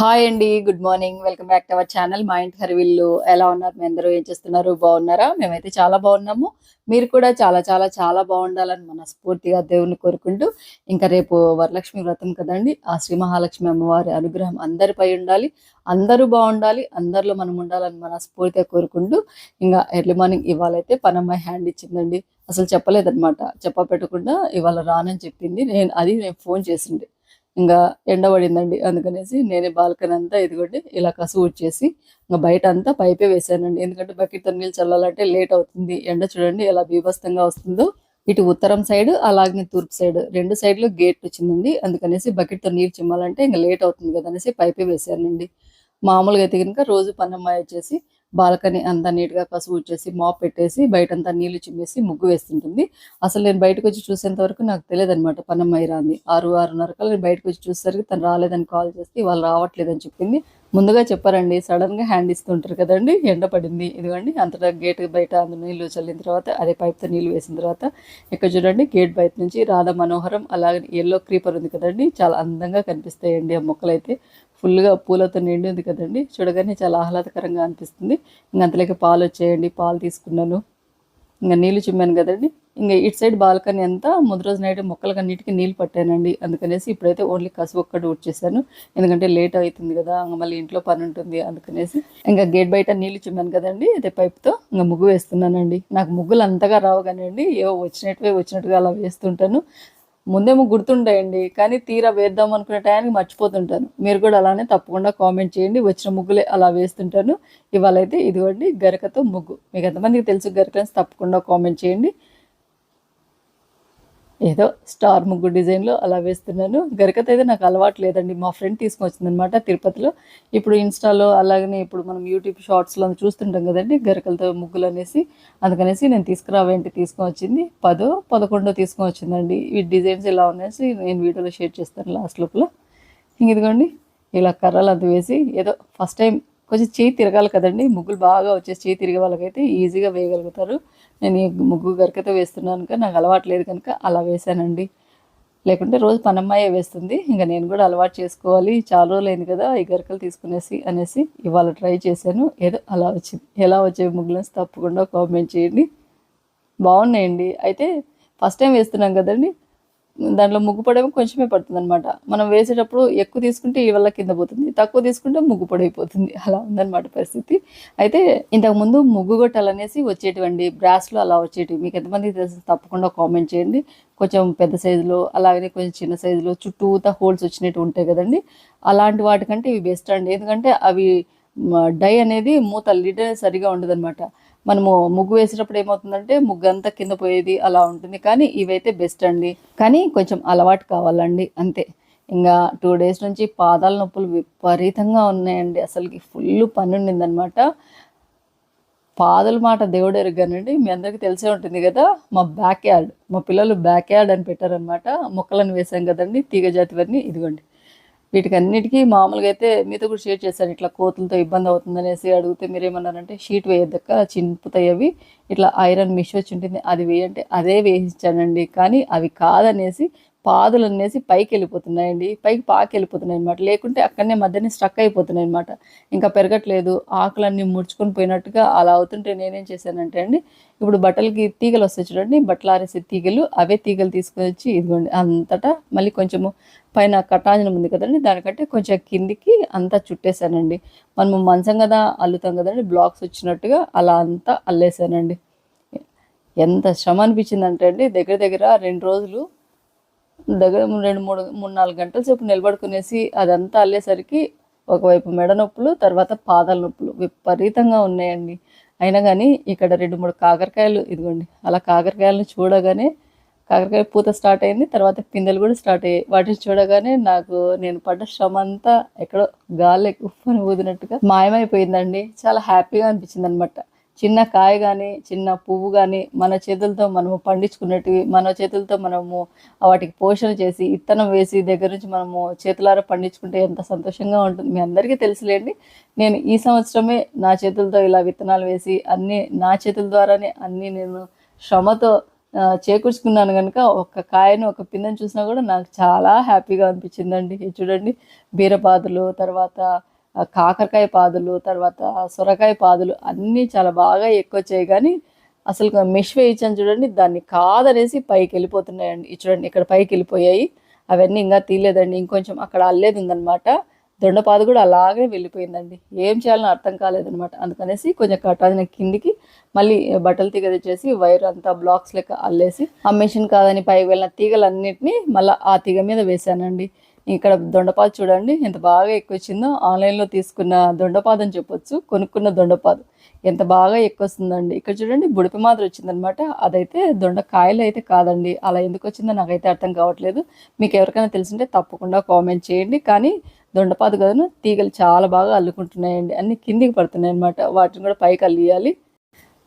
Hi అండి good morning welcome back to our channel Maa Inti Harivillu ఎలా ఉన్నారు? మీ అందరూ ఏం చేస్తున్నారు? బాగున్నారా? మేమైతే చాలా బాగున్నాము. మీరు కూడా చాలా చాలా చాలా బాగుండాలని మనస్ఫూర్తిగా దేవుని కోరుకుంటూ ఇంకా రేపు వరలక్ష్మి వ్రతం కదండి. ఆ శ్రీ మహాలక్ష్మి అమ్మవారి అనుగ్రహం అందరిపై ఉండాలి. అందరూ బాగుండాలి. అందరిలో మనం ఉండాలని మనస్ఫూర్తిగా కోరుకుంటూ ఇంకా ఎర్లీ మార్నింగ్ ఇవాళైతే పనమ్మాయి హ్యాండ్ ఇచ్చిందండి. అసలు చెప్పలేదన్నమాట. చెప్పపెట్టకుండా ఇవాళ రానని చెప్పింది. నేను అది నేను ఫోన్ చేసిండే ఇంకా ఎండ పడిందండి. అందుకనేసి నేనే బాల్కనీ అంతా ఇదిగోండి ఇలా కసువు వచ్చేసి ఇంకా బయట అంతా పైపే వేసానండి. ఎందుకంటే బకెట్తో నీళ్ళు చల్లాలంటే లేట్ అవుతుంది. ఎండ చూడండి ఎలా బీభత్సంగా వస్తుందో. ఇటు ఉత్తరం సైడ్ అలాగే తూర్పు సైడ్ రెండు సైడ్లు గేట్ వచ్చిందండి. అందుకనేసి బకెట్తో నీరు చిమ్మాలంటే ఇంకా లేట్ అవుతుంది కదా అనేసి పైపే వేసానండి. మామూలుగా అయితే కనుక రోజు పన్నమ్మాయి వచ్చేసి బాల్కనీ అంతా నీట్గా కసువు వచ్చేసి మాప్ పెట్టేసి బయటంతా నీళ్ళు చిమ్మేసి ముగ్గు వేస్తుంటుంది. అసలు నేను బయటకు వచ్చి చూసేంత వరకు నాకు తెలియదు అనమాట పన్నమ్మాయి రాంది. ఆరు ఆరున్నర కల్లా నేను బయటకు వచ్చి చూసేసరికి తను రాలేదని కాల్ చేస్తే వాళ్ళు రావట్లేదని చెప్పింది. ముందుగా చెప్పారండి సడన్గా హ్యాండ్ ఇస్తుంటారు కదండి ఎండ పడింది ఇదిగోండి అంతటా గేట్ బయట అందు నీళ్ళు చల్లిన తర్వాత అదే పైప్తో నీళ్ళు వేసిన తర్వాత ఇక్కడ చూడండి గేట్ బయట నుంచి రాధ మనోహరం అలాగే ఎల్లో క్రీపర్ ఉంది కదండి చాలా అందంగా కనిపిస్తాయండి ఆ మొక్కలైతే. ఫుల్గా పూలతో నిండి ఉంది కదండి. చూడగానే చాలా ఆహ్లాదకరంగా అనిపిస్తుంది. ఇంకా అంతలోకి పాలు వచ్చేయండి. పాలు తీసుకున్నాను. ఇంకా నీళ్ళు చిమ్మాను కదండి. ఇంకా ఇటు సైడ్ బాల్కనీ అంతా ముందు రోజు నైట్ మొక్కలకు అన్నిటికీ నీళ్ళు పట్టానండి. అందుకనేసి ఇప్పుడైతే ఓన్లీ కసువు ఒక్కటి ఊడ్చేసాను ఎందుకంటే లేట్ అవుతుంది కదా ఇంకా మళ్ళీ ఇంట్లో పని ఉంటుంది అందుకనేసి. ఇంకా గేట్ బయట నీళ్ళు చిమ్మాను కదండి. అదే పైప్తో ఇంకా ముగ్గు వేస్తున్నానండి. నాకు ముగ్గులు అంతగా రావు కానివ్వండి ఏవో వచ్చినట్టువే వచ్చినట్టుగా అలా వేస్తుంటాను. ముందేమో గుర్తుండేయండి కానీ తీరా వేద్దాం అనుకునే టయానికి మర్చిపోతుంటాను. మీరు కూడా అలానే తప్పకుండా కామెంట్ చేయండి వచ్చిన ముగ్గులే అలా వేస్తుంటాను. ఇవాళ అయితే ఇదిగోండి గరకతో ముగ్గు. మీకు ఎంతమందికి తెలుసు గరకని తప్పకుండా కామెంట్ చేయండి. ఏదో స్టార్ ముగ్గు డిజైన్లో అలా వేస్తున్నాను. గరికత అయితే నాకు అలవాటు లేదండి. మా ఫ్రెండ్ తీసుకొచ్చిందనమాట తిరుపతిలో. ఇప్పుడు ఇన్స్టాలో అలాగనే ఇప్పుడు మనం యూట్యూబ్ షార్ట్స్లో చూస్తుంటాం కదండి గరికలతో ముగ్గులు అనేసి అందుకనేసి నేను తీసుకురావేంటి తీసుకొని వచ్చింది పదో పదకొండో తీసుకొని వచ్చిందండి ఈ డిజైన్స్ ఇలా అనేసి నేను వీడియోలో షేర్ చేస్తాను లాస్ట్ లోపల. ఇంక ఇదిగోండి ఇలా కర్రలు అంత వేసి ఏదో ఫస్ట్ టైం కొంచెం చేయి తిరగాలి కదండి. ముగ్గులు బాగా వచ్చేసి చేయి తిరిగే వాళ్ళకైతే ఈజీగా వేయగలుగుతారు. నేను ఈ ముగ్గు గరికతో వేస్తున్నాను కనుక నాకు అలవాటు లేదు కనుక అలా వేసానండి లేకుంటే రోజు పనమ్మాయే వేస్తుంది. ఇంకా నేను కూడా అలవాటు చేసుకోవాలి. చాలా రోజులైంది కదా ఈ గరికలు తీసుకునేసి అనేసి ఇవాళ ట్రై చేశాను. ఏదో అలా వచ్చింది. ఎలా వచ్చే ముగ్గులని తప్పకుండా కామెంట్ చేయండి. బాగున్నాయండి. అయితే ఫస్ట్ టైం వేస్తున్నాం కదండి. దాంట్లో ముగ్గు పడేమో కొంచెమే పడుతుంది అనమాట మనం వేసేటప్పుడు ఎక్కువ తీసుకుంటే ఈ వల్ల కింద పోతుంది తక్కువ తీసుకుంటే ముగ్గు పడైపోతుంది అలా ఉందన్నమాట పరిస్థితి. అయితే ఇంతకుముందు ముగ్గు గొట్టాలు అనేసి వచ్చేటివండి బ్రాస్లో అలా వచ్చేటివి. మీకు ఎంతమంది తెలిసి తప్పకుండా కామెంట్ చేయండి. కొంచెం పెద్ద సైజులో అలాగనే కొంచెం చిన్న సైజులో చుట్టూతా హోల్స్ వచ్చినట్టు ఉంటాయి కదండి. అలాంటి వాటికంటే ఇవి బెస్ట్ అండి. ఎందుకంటే అవి డై అనేది మూత లిడ్ సరిగా ఉండదన్నమాట. మనము ముగ్గు వేసేటప్పుడు ఏమవుతుందంటే ముగ్గు అంతా కింద పోయేది అలా ఉంటుంది. కానీ ఇవైతే బెస్ట్ అండి. కానీ కొంచెం అలవాటు కావాలండి. అంతే. ఇంకా టూ డేస్ నుంచి పాదాల నొప్పులు విపరీతంగా ఉన్నాయండి. అసలుకి ఫుల్ పని ఉండిందనమాట పాదల మాట దేవుడు ఎరుగానండి. మీ అందరికీ తెలిసే ఉంటుంది కదా మా బ్యాక్ యార్డ్ మా పిల్లలు బ్యాక్ యార్డ్ అని పెట్టారనమాట మొక్కలను వేసాం కదండి తీగజాతివన్నీ ఇదిగోండి. వీటికి అన్నిటికీ మామూలుగా అయితే మీతో కూడా షేర్ చేశారు. ఇట్లా కోతులతో ఇబ్బంది అవుతుందనేసి అడిగితే మీరు ఏమన్నారంటే షీట్ వేయద్దక్క చింపుతాయి అవి. ఇట్లా ఐరన్ మిష్ వచ్చి ఉంటుంది అది వేయంటే అదే వేయించానండి. కానీ అవి కాదనేసి పాదులు అనేసి పైకి వెళ్ళిపోతున్నాయండి పైకి పాకి వెళ్ళిపోతున్నాయి అనమాట లేకుంటే అక్కడనే మధ్యనే స్ట్రక్ అయిపోతున్నాయి అనమాట ఇంకా పెరగట్లేదు. ఆకులన్నీ ముడుచుకొని పోయినట్టుగా అలా అవుతుంటే నేనేం చేశానంటే అండి ఇప్పుడు బట్టలకి తీగలు వస్తాయి చూడండి. బట్టలు ఆరేసే తీగలు అవే తీగలు తీసుకొని వచ్చి ఇదిగోండి అంతటా మళ్ళీ కొంచెము పైన కటాజనం ఉంది కదండి దానికంటే కొంచెం కిందికి అంతా చుట్టేశానండి. మనము మంచం కదా అల్లుతాం కదండి బ్లాక్స్ వచ్చినట్టుగా అలా అంతా అల్లేశానండి. ఎంత శ్రమ అనిపించిందంటే అండి దగ్గర దగ్గర రెండు రోజులు దగ్గర రెండు మూడు మూడు నాలుగు గంటల సేపు నిలబడుకునేసి అదంతా అల్లేసరికి ఒకవైపు మెడ నొప్పులు తర్వాత పాదాల నొప్పులు విపరీతంగా ఉన్నాయండి. అయినా కానీ ఇక్కడ రెండు మూడు కాకరకాయలు ఇదిగోండి అలా కాకరకాయలను చూడగానే కాకరకాయ పూత స్టార్ట్ అయింది తర్వాత పిందెలు కూడా స్టార్ట్ అయ్యాయి. వాటిని చూడగానే నాకు నేను పడ్డ శ్రమ అంతా ఎక్కడో గాలి ఉప్పని ఊదినట్టుగా మాయమైపోయిందండి. చాలా హ్యాపీగా అనిపించింది అనమాట చిన్న కాయ కానీ చిన్న పువ్వు కానీ మన చేతులతో మనము పండించుకున్నట్టు మన చేతులతో మనము వాటికి పోషణ చేసి ఇత్తనం వేసి దగ్గర నుంచి మనము చేతులారా పండించుకుంటే ఎంత సంతోషంగా ఉంటుంది. మీ అందరికీ తెలుసులేండి. నేను ఈ సంవత్సరమే నా చేతులతో ఇలా విత్తనాలు వేసి అన్నీ నా చేతుల ద్వారానే అన్నీ నేను శ్రమతో చేకూర్చుకున్నాను కనుక ఒక కాయను ఒక పిందెని చూసినా కూడా నాకు చాలా హ్యాపీగా అనిపించిందండి. చూడండి బీరపాదులు తర్వాత కాకరకాయ పాదులు తర్వాత సొరకాయ పాదులు అన్నీ చాలా బాగా ఎక్కువ వచ్చాయి. కానీ అసలు మిష్ వేయించాను చూడండి దాన్ని కాదనేసి పైకి వెళ్ళిపోతున్నాయండి. చూడండి ఇక్కడ పైకి వెళ్ళిపోయాయి. అవన్నీ ఇంకా తీయలేదండి ఇంకొంచెం అక్కడ అల్లేదు ఉందనమాట దొండపాదు కూడా అలాగే వెళ్ళిపోయిందండి. ఏం చేయాలని అర్థం కాలేదనమాట అందుకనేసి కొంచెం కట్టాదిన కిందికి మళ్ళీ బట్టలు తీగ తెచ్చేసి వైర్ అంతా బ్లాక్స్ లెక్క అల్లేసి ఆ మెషిన్ కాదని పైకి వెళ్ళిన తీగలన్నిటిని మళ్ళీ ఆ తీగ మీద వేశానండి. ఇక్కడ దొండపాదు చూడండి ఎంత బాగా ఎక్కువ వచ్చిందో ఆన్లైన్లో తీసుకున్న దొండపాదు అని చెప్పొచ్చు కొనుక్కున్న దొండపాదు. ఎంత బాగా ఎక్కువ వస్తుందండి ఇక్కడ చూడండి బుడిపి మాదిరి వచ్చిందనమాట అదైతే దొండకాయలు అయితే కాదండి. అలా ఎందుకు వచ్చిందో నాకైతే అర్థం కావట్లేదు. మీకు ఎవరికైనా తెలిసింటే తప్పకుండా కామెంట్ చేయండి. కానీ దొండపాదు కదను తీగలు చాలా బాగా అల్లుకుంటున్నాయండి. అన్ని కిందికి పడుతున్నాయి అనమాట వాటిని కూడా పైకి అల్లియాలి.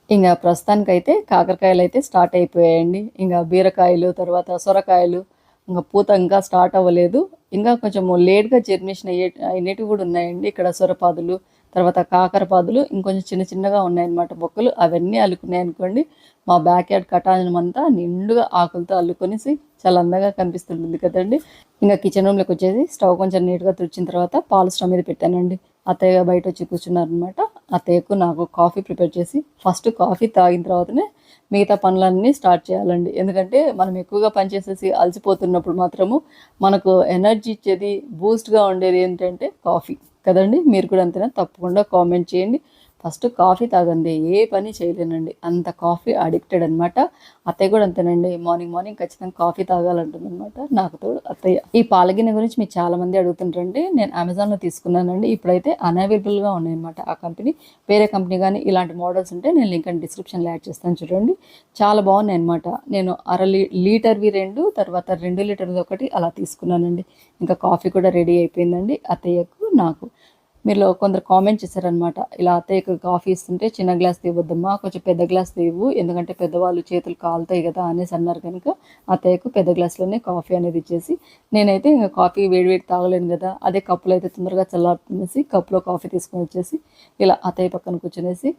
ఇంకా ప్రస్తుతానికైతే కాకరకాయలు అయితే స్టార్ట్ అయిపోయాయండి. ఇంకా బీరకాయలు తర్వాత సొరకాయలు ఇంకా పూత ఇంకా స్టార్ట్ అవ్వలేదు. ఇంకా కొంచెం లేట్గా జర్మినేషన్ అయ్యే అయినవి కూడా ఉన్నాయండి. ఇక్కడ సొరపాదులు తర్వాత కాకరపాదులు ఇంకొంచెం చిన్న చిన్నగా ఉన్నాయన్నమాట మొక్కలు. అవన్నీ అల్లుకున్నాయి అనుకోండి మా బ్యాక్ యార్డ్ కటాజనం అంతా నిండుగా ఆకులతో అల్లుకొనేసి చాలా అందంగా కనిపిస్తుంటుంది కదండి. ఇంకా కిచెన్ రూమ్లోకి వచ్చేసి స్టవ్ కొంచెం నీట్గా తుడిచిన తర్వాత పాలు స్టవ్ మీద పెట్టానండి. అత్తయ్య బయట వచ్చి కూర్చున్నారనమాట అత్తయ్యకు నాకు కాఫీ ప్రిపేర్ చేసి ఫస్ట్ కాఫీ తాగిన తర్వాతనే మిగతా పనులన్నీ స్టార్ట్ చేయాలండి. ఎందుకంటే మనం ఎక్కువగా పనిచేసేసి అలసిపోతున్నప్పుడు మాత్రము మనకు ఎనర్జీ ఇచ్చేది బూస్ట్గా ఉండేది ఏంటంటే కాఫీ. కదండి? మీరు కూడా అంతేనా? తప్పకుండా కామెంట్ చేయండి. ఫస్ట్ కాఫీ తాగండి ఏ పని చేయలేనండి. అంత కాఫీ అడిక్టెడ్ అనమాట అత్తయ్య కూడా అంతేనండి మార్నింగ్ మార్నింగ్ ఖచ్చితంగా కాఫీ తాగాలంటుంది అనమాట నాకు తోడు అత్తయ్య. ఈ పాలగిన్నె గురించి మీకు చాలామంది అడుగుతుంటారండి. నేను అమెజాన్లో తీసుకున్నానండి. ఇప్పుడైతే అన్అవైలబుల్గా ఉన్నాయన్నమాట ఆ కంపెనీ. వేరే కంపెనీ కానీ ఇలాంటి మోడల్స్ ఉంటే నేను లింక్ డిస్క్రిప్షన్లో యాడ్ చేస్తాను చూడండి. చాలా బాగున్నాయి అనమాట నేను అర లీ లీటర్వి రెండు తర్వాత రెండు లీటర్ది ఒకటి అలా తీసుకున్నానండి. ఇంకా కాఫీ కూడా రెడీ అయిపోయిందండి అత్తయ్యకు నాకు. మీరు కొందరు కామెంట్ చేశారనమాట ఇలా అత్తయ్యకు కాఫీ ఇస్తుంటే చిన్న గ్లాస్ తీయవద్దమ్మా కొంచెం పెద్ద గ్లాస్ తీయవు ఎందుకంటే పెద్దవాళ్ళు చేతులు కాలుతాయి కదా అనేసి అన్నారు కనుక అత్తయ్యకు పెద్ద గ్లాస్లోనే కాఫీ అనేది ఇచ్చేసి నేనైతే ఇంకా కాఫీ వేడివేడి తాగలేను కదా అదే కప్పులో అయితే తొందరగా చల్లారుతునేసి కప్పులో కాఫీ తీసుకొని వచ్చేసి ఇలా అత్తయ్య పక్కన కూర్చునేసి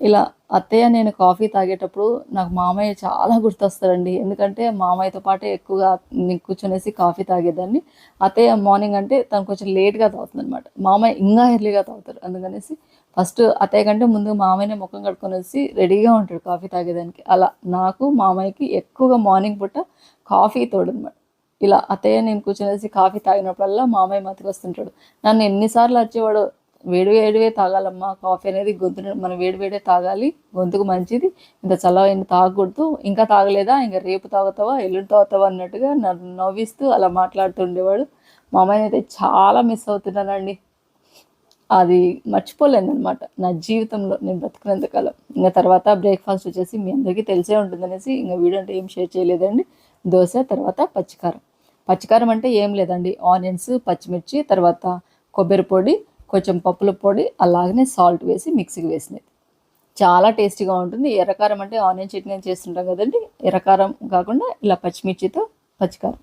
ఇలా అత్తయ్య నేను కాఫీ తాగేటప్పుడు నాకు మామయ్య చాలా గుర్తొస్తారండి. ఎందుకంటే మామయ్యతో పాటే ఎక్కువగా నేను కూర్చొనేసి కాఫీ తాగేదాన్ని. అత్తయ్య మార్నింగ్ అంటే తను కొంచెం లేట్గా తాగుతుంది అనమాట మామయ్య ఇంకా ఎర్లీగా తాగుతారు. అందుకనేసి ఫస్ట్ అత్తయ్య కంటే ముందు మామయ్యనే ముఖం కడుక్కొనేసి రెడీగా ఉంటాడు కాఫీ తాగేదానికి. అలా నాకు మామయ్యకి ఎక్కువగా మార్నింగ్ పూట కాఫీ తోడనమాట ఇలా అత్తయ్య నేను కూర్చొనేసి కాఫీ తాగినప్పుడల్లా మామయ్య మతికి వస్తుంటాడు. నన్ను ఎన్నిసార్లు వచ్చేవాడు వేడి వేడివే తాగాలమ్మా కాఫీ అనేది గొంతు మనం వేడి వేడే తాగాలి గొంతుకు మంచిది. ఇంత చల్లవైన తాగకూడదు. ఇంకా తాగలేదా? ఇంకా రేపు తాగుతావా? ఎల్లుండి తాగుతావా? అన్నట్టుగా నన్ను నవ్విస్తూ అలా మాట్లాడుతుండేవాడు మా అమ్మాయిని అయితే చాలా మిస్ అవుతున్నానండి. అది మర్చిపోలేను అనమాట నా జీవితంలో నేను బ్రతుకునేంతకాలం ఇంకా తర్వాత బ్రేక్ఫాస్ట్ వచ్చేసి మీ అందరికీ తెలిసే ఉంటుందనేసి ఇంకా వీడియో అంటే ఏం షేర్ చేయలేదండి. దోశ తర్వాత పచ్చికారం. పచ్చికారం అంటే ఏం లేదండి. ఆనియన్స్ పచ్చిమిర్చి తర్వాత కొబ్బరి పొడి కొంచెం పప్పుల పొడి అలాగనే సాల్ట్ వేసి మిక్సీకి వేసినది. చాలా టేస్టీగా ఉంటుంది. ఎర్రకారం అంటే ఆనియన్ చట్నీ చేస్తుంటాం కదండి. ఎర్రకారం కాకుండా ఇలా పచ్చిమిర్చితో పచ్చికారం.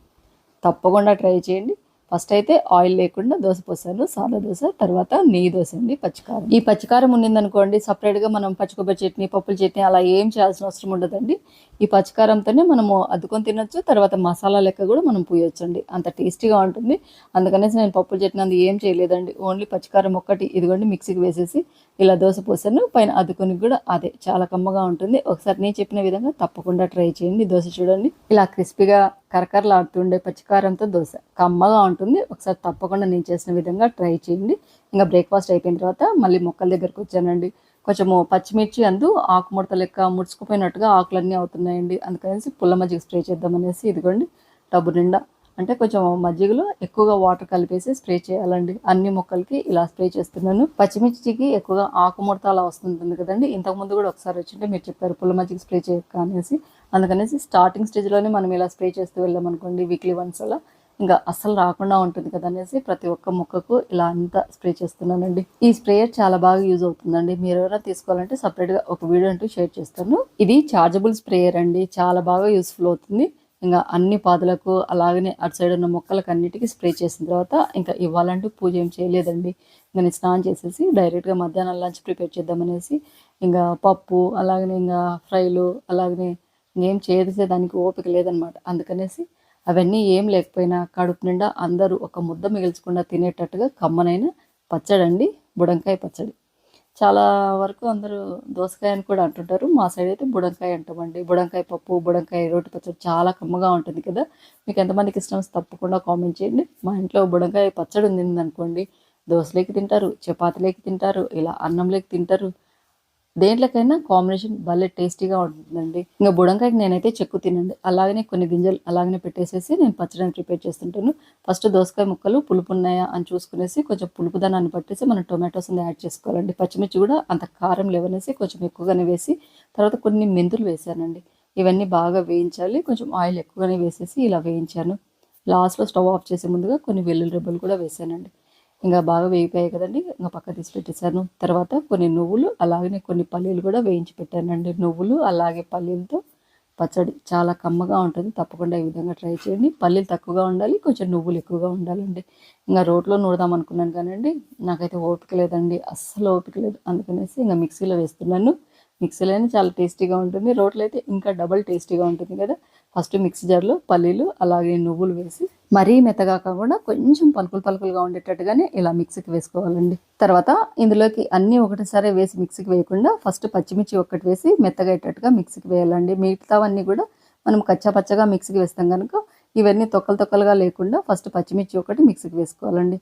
తప్పకుండా ట్రై చేయండి. ఫస్ట్ అయితే ఆయిల్ లేకుండా దోశ పోసాను సాదా దోశ తర్వాత నెయ్యి దోశ అండి పచ్చికారం. ఈ పచ్చికారం ఉండిందనుకోండి సపరేట్గా మనం పచ్చి కొబ్బరి చట్నీ పప్పుల చట్నీ అలా ఏం చేయాల్సిన అవసరం ఉండదండి. ఈ పచ్చికారంతోనే మనము అద్దుకొని తినొచ్చు. తర్వాత మసాలా లెక్క కూడా మనం పూయొచ్చండి. అంత టేస్టీగా ఉంటుంది. అందుకనేసి నేను పప్పులు చట్నీ అందు ఏం చేయలేదండి. ఓన్లీ పచ్చికారం ఒక్కటి ఇదిగోండి మిక్సీకి వేసేసి ఇలా దోశ పోసాను. పైన అద్దుకొని కూడా అదే చాలా కమ్మగా ఉంటుంది. ఒకసారి నేను చెప్పిన విధంగా తప్పకుండా ట్రై చేయండి దోశ చూడండి. ఇలా క్రిస్పీగా కరకరలాడుతుండే పచ్చికారంతో దోశ కమ్మగా ఉంటుంది. ఒకసారి తప్పకుండా నేను చేసిన విధంగా ట్రై చేయండి. ఇంకా బ్రేక్ఫాస్ట్ అయిపోయిన తర్వాత మళ్ళీ మొక్కల దగ్గరకు వచ్చానండి. కొంచెము పచ్చిమిర్చి అందు ఆకుముడత లెక్క ముడుచుకుపోయినట్టుగా ఆకులన్నీ అవుతున్నాయండి. అందుకనేసి పుల్ల మజ్జిగ స్ప్రే చేద్దామనేసి ఇదిగోండి టబ్బు నిండా. అంటే కొంచెం మజ్జిగలో ఎక్కువగా వాటర్ కలిపేసి స్ప్రే చేయాలండి. అన్ని మొక్కలకి ఇలా స్ప్రే చేస్తున్నాను. పచ్చిమిర్చికి ఎక్కువగా ఆకుముడత అలా వస్తుంటుంది కదండి. ఇంతకుముందు కూడా ఒకసారి వచ్చింటే మీరు చెప్పారు పుల్ల మజ్జిగ స్ప్రే చేయక అనేసి. అందుకనేసి స్టార్టింగ్ స్టేజ్లోనే మనం ఇలా స్ప్రే చేస్తూ వెళ్ళాం అనుకోండి వీక్లీ వన్స్ అలా. ఇంకా అస్సలు రాకుండా ఉంటుంది కదా అనేసి ప్రతి ఒక్క మొక్కకు ఇలా అంతా స్ప్రే చేస్తున్నానండి. ఈ స్ప్రేయర్ చాలా బాగా యూజ్ అవుతుందండి. మీరు ఎవరైనా తీసుకోవాలంటే సపరేట్గా ఒక వీడియో అంటూ షేర్ చేస్తాను. ఇది చార్జబుల్ స్ప్రేయర్ అండి. చాలా బాగా యూస్ఫుల్ అవుతుంది. ఇంకా అన్ని పాదులకు అలాగనే అటు సైడ్ ఉన్న మొక్కలకు అన్నిటికీ స్ప్రే చేసిన తర్వాత ఇంకా ఇవ్వాలంటూ పూజ ఏం చేయలేదండి. ఇంకా నేను స్నానం చేసేసి డైరెక్ట్గా మధ్యాహ్నం లంచ్ ప్రిపేర్ చేద్దామనేసి ఇంకా పప్పు అలాగనే ఇంకా ఫ్రైలు అలాగనే ఇంకేం చేసేదానికి ఓపిక లేదనమాట అందుకనేసి అవన్నీ ఏం లేకపోయినా కడుపు నిండా అందరూ ఒక ముద్ద మిగిల్చకుండా తినేటట్టుగా కమ్మనైన పచ్చడి అండి బుడంకాయ పచ్చడి. చాలా వరకు అందరూ దోసకాయ అని కూడా అంటుంటారు. మా సైడ్ అయితే బుడంకాయ అంటామండి. బుడంకాయ పప్పు బుడంకాయ రోటి పచ్చడి చాలా కమ్మగా ఉంటుంది కదా. మీకు ఎంతమందికి ఇష్టం తప్పకుండా కామెంట్ చేయండి. మా ఇంట్లో బుడంకాయ పచ్చడి ఉంది అనుకోండి దోశలోకి తింటారు చపాతీలోకి తింటారు ఇలా అన్నంలోకి తింటారు దేంట్లోకైనా కాంబినేషన్ భలే టేస్టీగా ఉంటుందండి. ఇంకా బుడంకాయకి నేనైతే చెక్కు తినండి. అలాగనే కొన్ని గింజలు అలాగనే పెట్టేసేసి నేను పచ్చడిని ప్రిపేర్ చేస్తుంటాను. ఫస్ట్ దోసకాయ ముక్కలు పులుపు ఉన్నాయా అని చూసుకునేసి కొంచెం పులుపుదనాన్ని పట్టేసి మనం టొమాటోస్ యాడ్ చేసుకోవాలండి. పచ్చిమిర్చి కూడా అంత కారం లేవనేసి కొంచెం ఎక్కువగానే వేసి తర్వాత కొన్ని మెంతులు వేసానండి. ఇవన్నీ బాగా వేయించాలి. కొంచెం ఆయిల్ ఎక్కువగానే వేసేసి ఇలా వేయించాను. లాస్ట్లో స్టవ్ ఆఫ్ చేసే ముందుగా కొన్ని వెల్లుల్లి రెబ్బలు కూడా వేసానండి. ఇంకా బాగా వేగిపోయాయి కదండి. ఇంకా పక్క తీసి పెట్టేశాను. తర్వాత కొన్ని నువ్వులు అలాగనే కొన్ని పల్లీలు కూడా వేయించి పెట్టానండి. నువ్వులు అలాగే పల్లీలతో పచ్చడి చాలా కమ్మగా ఉంటుంది. తప్పకుండా ఈ విధంగా ట్రై చేయండి. పల్లీలు తక్కువగా ఉండాలి కొంచెం నువ్వులు ఎక్కువగా ఉండాలండి. ఇంకా రోట్లో నూడదాం అనుకున్నాను కానండి. నాకైతే ఓపిక లేదండి. అస్సలు ఓపిక లేదు. అందుకనేసి ఇంకా మిక్సీలో వేస్తున్నాను. మిక్సీలో అయినా చాలా టేస్టీగా ఉంటుంది. రోట్లో అయితే ఇంకా డబల్ టేస్టీగా ఉంటుంది కదా. ఫస్ట్ మిక్సీ జార్లో పల్లీలు అలాగే నువ్వులు వేసి మరీ మెత్తగా కాకుండా కొంచెం పలుకులు పలుకులుగా ఉండేటట్టుగానే ఇలా మిక్సీకి వేసుకోవాలండి. తర్వాత ఇందులోకి అన్నీ ఒకటిసారి వేసి మిక్సీకి వేయకుండా ఫస్ట్ పచ్చిమిర్చి ఒక్కటి వేసి మెత్తగా అయ్యేటట్టుగా మిక్సీకి వేయాలండి. మిగతావన్నీ కూడా మనం కచ్చా పచ్చగా మిక్సీకి వేస్తాం కనుక ఇవన్నీ తొక్కలు తొక్కలుగా లేకుండా ఫస్ట్ పచ్చిమిర్చి ఒకటి మిక్సీకి వేసుకోవాలండి.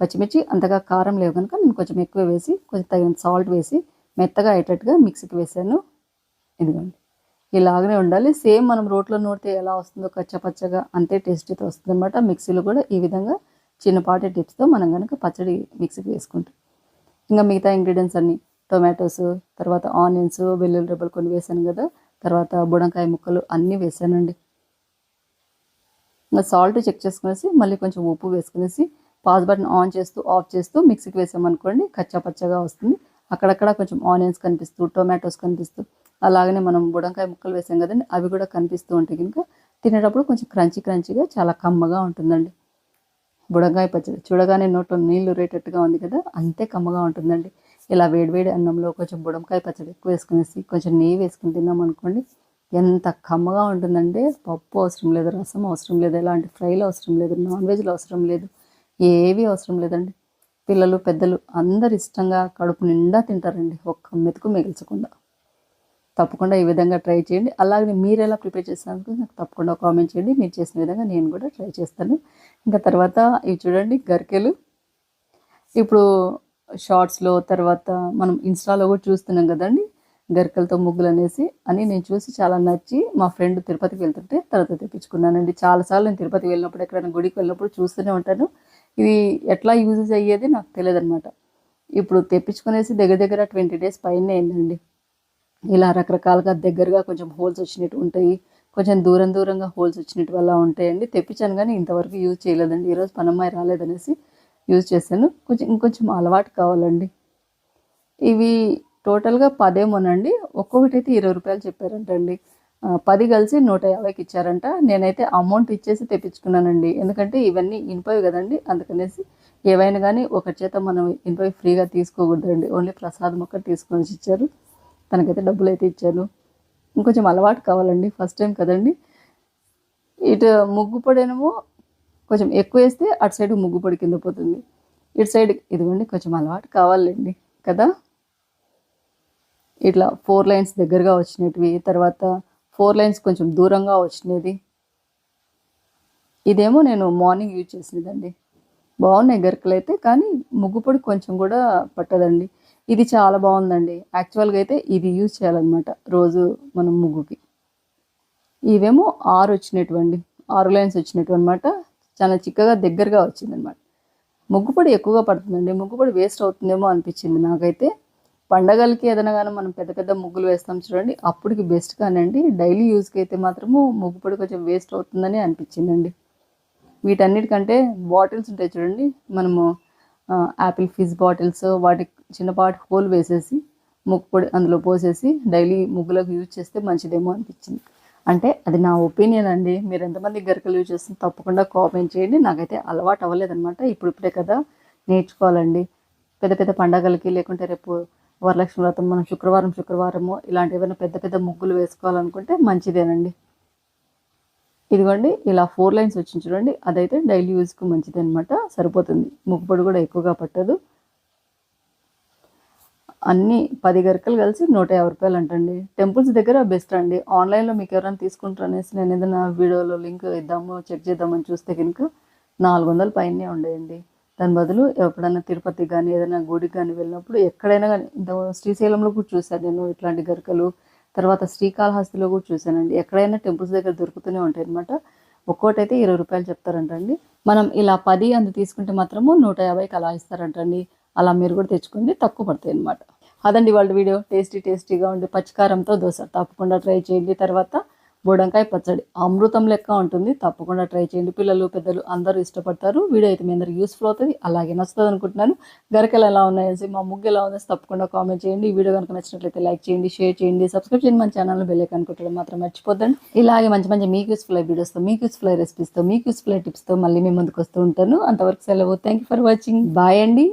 పచ్చిమిర్చి అంతగా కారం లేవు కనుక నేను కొంచెం ఎక్కువ వేసి కొంచెం తగిన సాల్ట్ వేసి మెత్తగా అయ్యేటట్టుగా మిక్సీకి వేసాను. ఇదిగోండి. ఇలాగనే ఉండాలి. సేమ్ మనం రోట్లో నూడితే ఎలా వస్తుందో కచ్చపచ్చగా అంతే టేస్టీతో వస్తుంది అనమాట మిక్సీలో కూడా ఈ విధంగా చిన్నపాటి టిప్స్తో మనం కనుక పచ్చడి మిక్సీకి వేసుకుంటాం. ఇంకా మిగతా ఇంగ్రీడియంట్స్ అన్నీ టొమాటోస్ తర్వాత ఆనియన్స్ వెల్లుల్లి రెబ్బలు కొన్ని వేసాను కదా తర్వాత బుడంకాయ ముక్కలు అన్నీ వేసానండి. ఇంకా సాల్ట్ చెక్ చేసుకునేసి మళ్ళీ కొంచెం ఉప్పు వేసుకునేసి పాజ్ బటన్ ఆన్ చేస్తూ ఆఫ్ చేస్తూ మిక్సీకి వేసామనుకోండి కచ్చా పచ్చగా వస్తుంది. అక్కడక్కడ కొంచెం ఆనియన్స్ కనిపిస్తూ టొమాటోస్ కనిపిస్తూ అలాగనే మనం బుడంకాయ ముక్కలు వేసాం కదండి అవి కూడా కనిపిస్తూ ఉంటాయి కనుక తినేటప్పుడు కొంచెం క్రంచీ క్రంచీగా చాలా కమ్మగా ఉంటుందండి. బుడంకాయ పచ్చడి చూడగానే నోట్లో నీళ్ళు రేటట్టుగా ఉంది కదా అంతే కమ్మగా ఉంటుందండి. ఇలా వేడివేడి అన్నంలో కొంచెం బుడంకాయ పచ్చడి ఎక్కువ వేసుకునేసి కొంచెం నెయ్యి వేసుకుని తిన్నాం అనుకోండి ఎంత కమ్మగా ఉంటుందంటే పప్పు అవసరం లేదు రసం అవసరం లేదు ఎలాంటి ఫ్రైలు అవసరం లేదు నాన్ వెజ్లు అవసరం లేదు ఏవి అవసరం లేదండి. పిల్లలు పెద్దలు అందరు ఇష్టంగా కడుపు నిండా తింటారండి. ఒక్క మెతుకు మిగిల్చకుండా. తప్పకుండా ఈ విధంగా ట్రై చేయండి. అలాగే మీరు ఎలా ప్రిపేర్ చేస్తాను నాకు తప్పకుండా కామెంట్ చేయండి. మీరు చేసిన విధంగా నేను కూడా ట్రై చేస్తాను. ఇంకా తర్వాత ఇవి చూడండి గరికెలు. ఇప్పుడు షార్ట్స్లో తర్వాత మనం ఇన్స్టాలో కూడా చూస్తున్నాం కదండి గరికలతో ముగ్గులు అనేసి అని నేను చూసి చాలా నచ్చి మా ఫ్రెండ్ తిరుపతికి వెళ్తుంటే తర్వాత తెప్పించుకున్నానండి. చాలాసార్లు నేను తిరుపతికి వెళ్ళినప్పుడు ఎక్కడైనా గుడికి వెళ్ళినప్పుడు చూస్తూనే ఉంటాను. ఇవి ఎట్లా యూజెస్ అయ్యేది నాకు తెలియదు అనమాట ఇప్పుడు తెప్పించుకునేసి దగ్గర దగ్గర ట్వంటీ డేస్ పైన అయిందండి. ఇలా రకరకాలుగా దగ్గరగా కొంచెం హోల్స్ వచ్చినట్టు ఉంటాయి. కొంచెం దూరం దూరంగా హోల్స్ వచ్చినట్టు వల్ల ఉంటాయండి. తెప్పించాను కానీ ఇంతవరకు యూజ్ చేయలేదండి. ఈరోజు పనమ్మాయి రాలేదనేసి యూజ్ చేశాను. కొంచెం ఇంకొంచెం అలవాటు కావాలండి. ఇవి టోటల్గా పదేమోనండి. ఒక్కొక్కటి అయితే ఇరవై రూపాయలు చెప్పారంటండి. అండి పది కలిసి నూట యాభైకి ఇచ్చారంట. నేనైతే అమౌంట్ ఇచ్చేసి తెప్పించుకున్నానండి. ఎందుకంటే ఇవన్నీ ఇనుపవి కదండి. అందుకనేసి ఏవైనా కానీ ఒక చేత మనం ఇనుపవి ఫ్రీగా తీసుకోకూడదండి. ఓన్లీ ప్రసాదం ఒక్కటి తీసుకొని ఇచ్చారు. తనకైతే డబ్బులు అయితే ఇచ్చాను ఇంకొంచెం అలవాటు కావాలండి. ఫస్ట్ టైం కదండి. ఇటు ముగ్గు పొడేనేమో కొంచెం ఎక్కువ వేస్తే అటు సైడ్ ముగ్గు పొడి కింద పోతుంది. ఇటు సైడ్ ఇదిగోండి కొంచెం అలవాటు కావాలండి. కదా? ఇట్లా ఫోర్ లైన్స్ దగ్గరగా వచ్చినవి తర్వాత ఫోర్ లైన్స్ కొంచెం దూరంగా వచ్చినది. ఇదేమో నేను మార్నింగ్ యూజ్ చేసినదండి. బాగున్నాయి గరికలు అయితే కానీ ముగ్గు పొడి కొంచెం కూడా పట్టదండి. ఇది చాలా బాగుందండి. యాక్చువల్గా అయితే ఇది యూజ్ చేయాలన్నమాట రోజు మనం ముగ్గుకి. ఇవేమో ఆరు వచ్చినటువంటి ఆరు లైన్స్ వచ్చినట్టు అనమాట చాలా చిక్కగా దగ్గరగా వచ్చిందనమాట ముగ్గు పొడి ఎక్కువగా పడుతుందండి. ముగ్గు పొడి వేస్ట్ అవుతుందేమో అనిపించింది నాకైతే. పండగలకి ఏదైనా కానీ మనం పెద్ద పెద్ద ముగ్గులు వేస్తాం చూడండి. అప్పటికి బెస్ట్ కానండి. డైలీ యూస్కి అయితే మాత్రము ముగ్గు పొడి కొంచెం వేస్ట్ అవుతుందని అనిపించిందండి. వీటన్నిటికంటే బాటిల్స్ ఉంటాయి చూడండి. మనము యాపిల్ ఫిజ్ బాటిల్స్ వాటికి చిన్నపాటి హోల్ వేసేసి ముగ్గు పొడి అందులో పోసేసి డైలీ ముగ్గులకు యూజ్ చేస్తే మంచిదేమో అనిపించింది. అంటే అది నా ఒపీనియన్ అండి. మీరు ఎంతమంది గరికలు యూజ్ చేస్తుంది తప్పకుండా కామెంట్ చేయండి. నాకైతే అలవాటు అవ్వలేదన్నమాట. ఇప్పుడు ఇప్పుడే కదా నేర్చుకోవాలండి. పెద్ద పెద్ద పండగలకి లేకుంటే రేపు వరలక్ష్మి వ్రతం మనం శుక్రవారం శుక్రవారము ఇలాంటి ఏమైనా పెద్ద పెద్ద ముగ్గులు వేసుకోవాలనుకుంటే మంచిదేనండి. ఇదిగోండి ఇలా ఫోర్ లైన్స్ వచ్చింది చూడండి. అదైతే డైలీ యూజ్కి మంచిది అనమాట సరిపోతుంది. ముగ్గుపొడి కూడా ఎక్కువగా పట్టదు. అన్నీ పది గరికలు కలిసి నూట యాభై రూపాయలు అంటండి. టెంపుల్స్ దగ్గర బెస్ట్ అండి. ఆన్లైన్లో మీకు ఎవరైనా తీసుకుంటారు అనేసి నేను ఏదైనా వీడియోలో లింక్ ఇద్దాము చెక్ చేద్దామని చూస్తే కనుక నాలుగు వందల పైనే ఉండేయండి. దాని బదులు ఎప్పుడైనా తిరుపతి కానీ ఏదైనా గుడికి కానీ వెళ్ళినప్పుడు ఎక్కడైనా కానీ ఇంత శ్రీశైలంలో కూడా చూశాను నేను ఇట్లాంటి గరికలు. తర్వాత శ్రీకాళహస్తిలో కూడా చూశానండి. ఎక్కడైనా టెంపుల్స్ దగ్గర దొరుకుతూనే ఉంటాయి అనమాట ఒక్కోటైతే ఇరవై రూపాయలు చెప్తారంటండి. మనం ఇలా పది అందు తీసుకుంటే మాత్రము నూట యాభైకి అలా ఇస్తారంటండి. అలా మీరు కూడా తెచ్చుకుంది తక్కువ పడతాయి అనమాట అదండి వాళ్ళ వీడియో. టేస్టీ టేస్టీగా ఉండి పచ్చికారంతో దోశ తప్పకుండా ట్రై చేయండి. తర్వాత బుడంకాయ పచ్చడి. అమృతం లెక్క ఉంటుంది. తప్పకుండా ట్రై చేయండి. పిల్లలు పెద్దలు అందరూ ఇష్టపడతారు. వీడియో అయితే మీ అందరికి యూస్ఫుల్ అవుతుంది. అలాగే నచ్చుతుంది అనుకుంటున్నాను. గరికలు ఎలా ఉన్నాయనేసి మా ముగ్గు ఎలా ఉందో తప్పకుండా కామెంట్ చేయండి. ఈ వీడియో కనుక నచ్చినట్లయితే లైక్ చేయండి షేర్ చేయండి సబ్స్క్రైబ్ చేయండి. మన ఛానల్ బెల్ ఐకాన్ కొట్టడం మాత్రం మర్చిపోద్దండి. ఇలాగే మంచి మంచి మీకు యూస్ఫుల్ అయ్యే వీడియోస్తో మీకు యూస్ఫుల్ అయ్యే రెసిపీస్తో మీకు యూస్ఫుల్ అయ్యే టిప్స్తో మళ్ళీ మేము ముందుకు వస్తూ ఉంటాను. అంతవరకు సెలవు. Thank you for watching bye అండి.